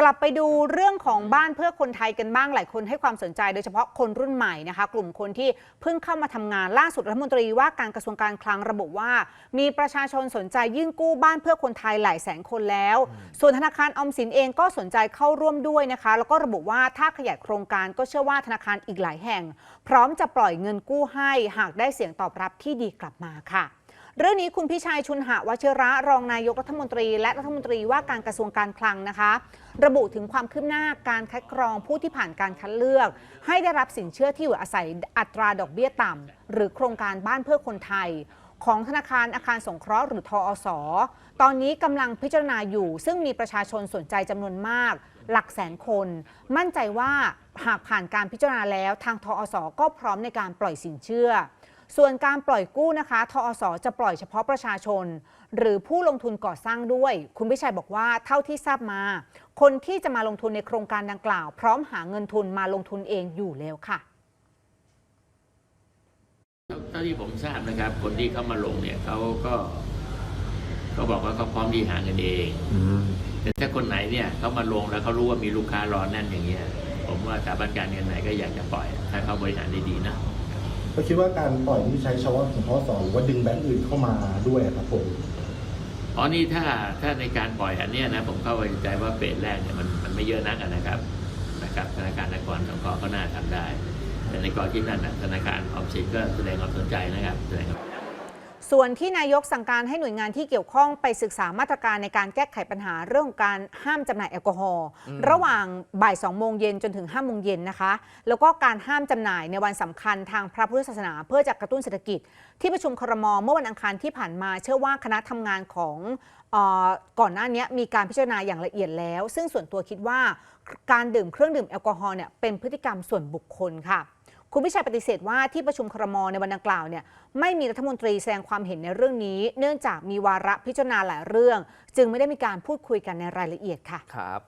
สลับไปดูเรื่องของบ้านเพื่อคนไทยกันบ้างหลายคนให้ความสนใจโดยเฉพาะคนรุ่นใหม่นะคะ กลุ่มคนที่เพิ่งเข้ามาทำงานล่าสุดรัฐมนตรีว่าการกระทรวงการคลังระบุว่า มีประชาชนสนใจยื่นกู้บ้านเพื่อคนไทยหลายแสนคนแล้ว ส่วนธนาคารออมสินเองก็สนใจเข้าร่วมด้วยนะคะ แล้วก็ระบุว่าถ้าขยายโครงการก็เชื่อว่าธนาคารอีกหลายแห่ง พร้อมจะปล่อยเงินกู้ให้หากได้เสียงตอบรับที่ดีกลับมาค่ะ เรื่องนี้คุณพิชัยชุนหะวชิระรองนายกรัฐมนตรี และรัฐมนตรีว่าการกระทรวงการคลังนะคะ ระบุถึงความคืบหน้าการคัดกรองผู้ที่ผ่านการคัดเลือก ให้ได้รับสินเชื่อที่อยู่อาศัยอัตราดอกเบี้ยต่ำหรือโครงการบ้านเพื่อคนไทย ของธนาคารอาคารสงเคราะห์หรือทอสตอนนี้กำลังพิจารณาอยู่ ซึ่งมีประชาชนสนใจจำนวนมากหลักแสนคน มั่นใจว่าหากผ่านการพิจารณาแล้ว ทางทอสก็พร้อมในการปล่อยสินเชื่อ ส่วนการปล่อยกู้นะคะทอสจะปล่อยเฉพาะประชาชน หรือผู้ลงทุนก่อสร้างด้วย คุณพิชัยบอกว่าเท่าที่ทราบมา คนที่จะมาลงทุนในโครงการดังกล่าว พร้อมหาเงินทุนมาลงทุนเองอยู่แล้วค่ะเท่าที่ผมทราบนะครับ คนที่เข้ามาลงเนี่ยเขาก็เขาบอกว่าเขาพร้อมที่หาเงินเองแต่ถ้าคนไหนเนี่ยเขามาลงแล้วเขารู้ว่ามีลูกค้ารอแน่นอย่างเงี้ย ผมว่าสถาบันการเงินไหนก็อยากจะปล่อย ถ้าเขาบริหารได้ดีนะ ราคิดว่าการปล่อยนี่ใช้เฉพาะของพ่อสอนหรือว่าดึงแบงค์อื่นเข้ามาด้วยครับผมอ๋อนี่ถ้าถ้าในการปล่อยอันเนี้ยนะผมเข้าใจว่าเฟสแรกเนี่ยมันมันไม่เยอะนักนะครับนะครับธนาคารนครสงเคราะห์ก็น่าทำได้ แต่ในกรณีนั้นนะธนาคารออมสินก็แสดงความสนใจนะครับแสดงความ ส่วนที่นายกสั่งการให้หน่วยงานที่เกี่ยวข้องไปศึกษามาตรการในการแก้ไขปัญหาเรื่องของการห้ามจำหน่ายแอลกอฮอล์ระหว่างบ่าย2โมงเย็นจนถึง5โมงเย็นนะคะ แล้วก็การห้ามจำหน่ายในวันสำคัญทางพระพุทธศาสนา เพื่อจะกระตุ้นเศรษฐกิจ ที่ประชุมครมเมื่อวันอังคารที่ผ่านมา เชื่อว่าคณะทำงานของเออก่อนหน้านี้มีการพิจารณาอย่างละเอียดแล้ว ซึ่งส่วนตัวคิดว่าการดื่มเครื่องดื่มแอลกอฮอล์เนี่ยเป็นพฤติกรรมส่วนบุคคลค่ะ คุณพิชัยปฏิเสธว่าที่ประชุมครมในวันดังกล่าวเนี่ยไม่มีรัฐมนตรีแสดงความเห็นในเรื่องนี้ เนื่องจากมีวาระพิจารณาหลายเรื่อง จึงไม่ได้มีการพูดคุยกันในรายละเอียดค่ะครับ